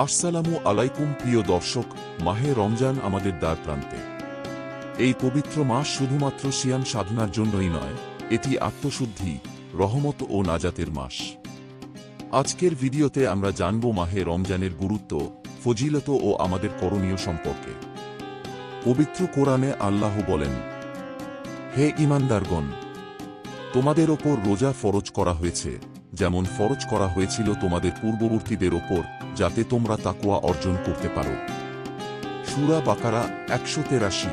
আসসালামু আলাইকুম, প্রিয় দর্শক, মাহে রমজান আমাদের দ্বার প্রান্তে। এই পবিত্র মাস শুধুমাত্র সিয়াম সাধনার জন্যই নয়, এটি আত্মশুদ্ধি, রহমত ও নাজাতের মাস। আজকের ভিডিওতে আমরা জানব মাহে রমজানের গুরুত্ব, ফজিলত ও আমাদের করণীয় সম্পর্কে। পবিত্র কোরআনে আল্লাহ বলেন, হে ইমানদারগণ, তোমাদের ওপর রোজা ফরজ করা হয়েছে যেমন ফরজ করা হয়েছিল তোমাদের পূর্ববর্তীদের ওপর, যাতে তোমরা তাকুয়া অর্জন করতে পারো। সুরা বাকারা একশো তেরাশি।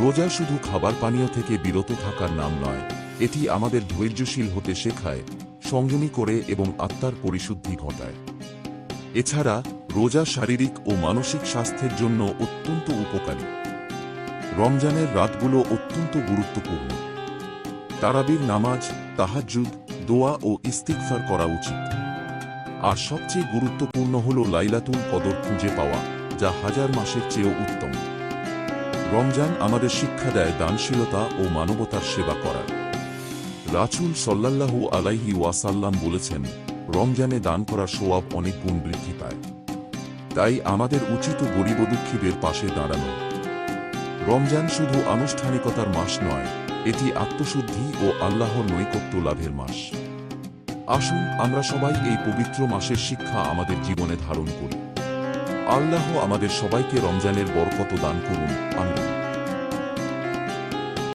রোজা শুধু খাবার পানীয় থেকে বিরত থাকার নাম নয়, এটি আমাদের ধৈর্যশীল হতে শেখায় সংযমী করে এবং আত্মার পরিশুদ্ধি ঘটায়। এছাড়া, রোজা শারীরিক ও মানসিক স্বাস্থ্যের জন্য অত্যন্ত উপকারী। রমজানের রাতগুলো অত্যন্ত গুরুত্বপূর্ণ। তারাবির নামাজ, তাহাজ্জুদ দোয়া ও ইস্তিকফার করা উচিত। আর সবচেয়ে গুরুত্বপূর্ণ হল লাইলাতুল কদর খুঁজে পাওয়া, যা হাজার মাসের চেয়েও উত্তম। রমজান আমাদের শিক্ষা দেয় দানশীলতা ও মানবতার সেবা করার। রাচুল সল্লাল্লাহু আলাইহি ওয়াসাল্লাম বলেছেন, রমজানে দান করার সোয়াব অনেক গুণ বৃদ্ধি পায়। তাই আমাদের উচিত গরিব দুঃখীদের পাশে দাঁড়ানো। রমজান শুধু আনুষ্ঠানিকতার মাস নয় এটি আত্মশুদ্ধি ও আল্লাহর নৈকট্য লাভের মাস। আসুন আমরা সবাই এই পবিত্র মাসের শিক্ষা আমাদের জীবনে ধারণ করি। আল্লাহ আমাদের সবাইকে রমজানের বরকত দান করুন। আমিন।